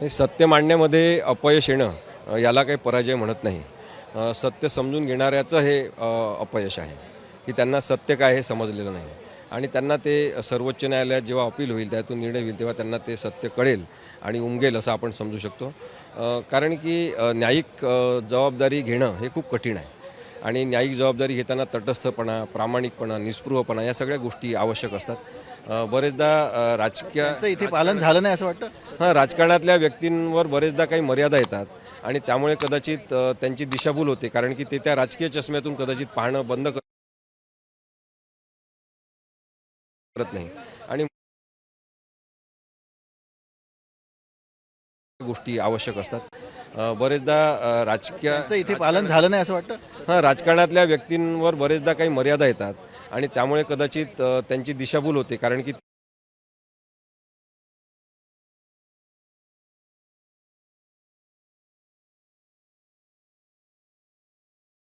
हे सत्य मांडण्यामध्ये अपयश येणं याला काही पराजय म्हणत नाही. सत्य समजून घेणाऱ्याचं हे अपयश आहे की त्यांना सत्य काय हे समजलेलं नाही. आणि त्यांना ते सर्वोच्च न्यायालयात जेव्हा अपील होईल त्यातून निर्णय होईल तेव्हा त्यांना ते सत्य कळेल आणि उमगेल असं आपण समजू शकतो. कारण की न्यायिक जबाबदारी घेणं हे खूप कठीण आहे. आणि न्यायिक जबाबदारी घेताना तटस्थपणा प्रामाणिकपणा निस्पृहपणा या सगळ्या गोष्टी आवश्यक असतात. बरेचदा राजकीय इथे पालन झालं नाही असं वाटतं? हां राजकारणातल्या व्यक्तींवर बरेचदा काही मर्यादा येतात आणि त्यामुळे कदाचित त्यांची दिशाभूल होते. कारण की ते त्या राजकीय चष्म्यातून कदाचित पाहणं बंद कर- करत नाही. आणि गोष्टी आवश्यक असतात. बरेचदा राजकीय इथे पालन झालं नाही असं वाटतं? हां राजकारणातल्या व्यक्तींवर बरेचदा काही मर्यादा येतात आणि त्यामुळे कदाचित त्यांची दिशाभूल होते. कारण की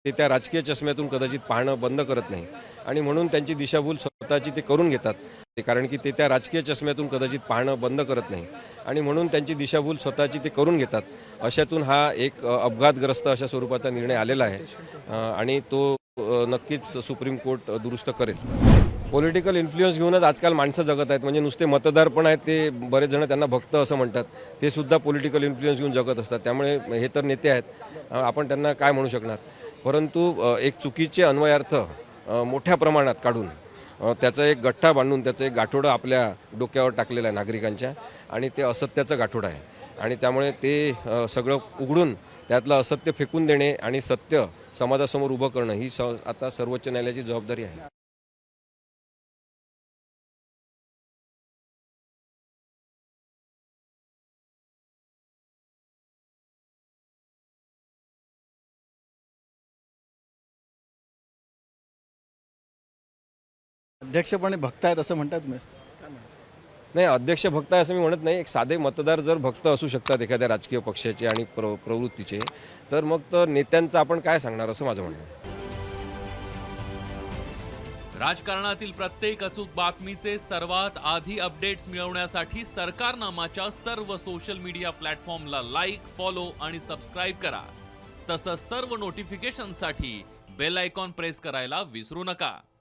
ते त्या राजकीय चष्म्यातून कदाचित पाहणं बंद करत नाही. आणि म्हणून त्यांची दिशाभूल स्वतःची ते करून घेतात. ते कारण की ते त्या राजकीय चष्म्यातून कदाचित पाहणं बंद करत नाही. आणि म्हणून त्यांची दिशाभूल स्वतःची ते करून घेतात. अशातून हा एक अपघातग्रस्त अशा स्वरूपाचा निर्णय आलेला आहे. आणि तो नक्कीच सुप्रीम कोर्ट दुरुस्त करेल. पॉलिटिकल इन्फ्लुएन्स घेऊनच आजकाल माणसं जगत आहेत. म्हणजे नुसते मतदार पण आहेत ते बरेच जण त्यांना भक्त असं म्हणतात. ते सुद्धा पॉलिटिकल इन्फ्लुएन्स घेऊन जगत असतात. त्यामुळे हे तर नेते आहेत. आपण त्यांना काय म्हणू शकणार? परंतु एक चुकीचे अन्वयार्थ मोठ्या प्रमाणात काढून त्याचा एक गठ्ठा बांधून त्याचं एक गाठोडं आपल्या डोक्यावर टाकलेलं आहे नागरिकांच्या आणि ते असत्याचं गाठोडं आहे. आणि त्यामुळे ते सगळं उघडून त्यातलं असत्य फेकून देणे आणि सत्य समाजासमोर उभं करणं ही स आता सर्वोच्च न्यायालयाची जबाबदारी आहे. अध्यक्षपणे भक्त आहेत असं म्हणतात तुम्ही? नाही अध्यक्ष भक्त आहे असं मी म्हणत नाही. एक साधे मतदार जर भक्त असू शकतात एखाद्या राजकीय पक्षाचे आणि प्र प्रवृत्तीचे तर मग तर नेत्यांचं आपण काय सांगणार असं माझं म्हणणं आहे. राजकारणातील प्रत्येक अचूक बातमीचे सर्वात आधी अपडेट्स मिळवण्यासाठी सरकारनामाच्या सर्व सोशल मीडिया प्लॅटफॉर्मला लाईक फॉलो आणि सबस्क्राईब करा. तसंच सर्व नोटिफिकेशनसाठी बेल आयकॉन प्रेस करायला विसरू नका.